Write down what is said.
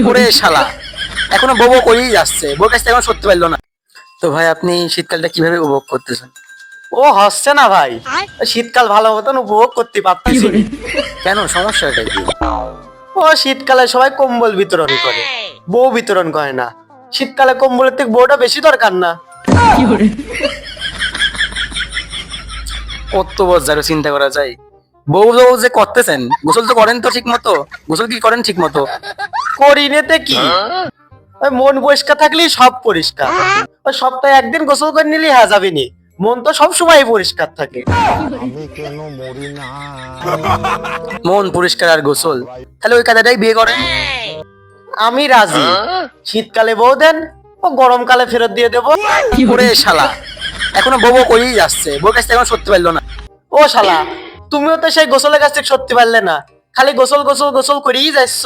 ওরে শালা? এখনও বউ করেই যাচ্ছে বউর কাছ থেকে এখন পারল না। তো ভাই আপনি শীতকালটা কীভাবে উপভোগ করতেছেন? ও হচ্ছে না ভাই। শীতকাল ভালো মতন উপভোগ করতে পারতেছি। কেন? সমস্যাটা কি? ও শীতকালে সবাই কম্বল বিতরণ করে। বউ বিতরণ করে না। শীতকালে কম্বলের থেকে বউটা বেশি দরকার না। কত বজারও চিন্তা করা যায়। বউ বউ যে করতেছেন গোসল তো করেন তো ঠিক মতো গোসল কি করেন ঠিক মতো কি ওই মন পরিষ্কার থাকলেই সব পরিষ্কার। ওই সপ্তাহে একদিন গোসল করে হ্যাঁ নি। মন তো সব সময় পরিষ্কার থাকে। মন পরিষ্কার আর গোসল। তাহলে ওই বিয়ে আমি রাজি। শীতকালে বউ দেন, ও গরমকালে ফেরত দিয়ে দেবো। শালা। এখনও বউ বউ করেই যাচ্ছে বউর কাছ থেকে এখন সত্যি পারল না। ও শালা, তুমিও তো সেই গোসলের কাছ থেকে সত্যি পারলে না। খালি গোসল গোসল গোসল করেই যাচ্ছ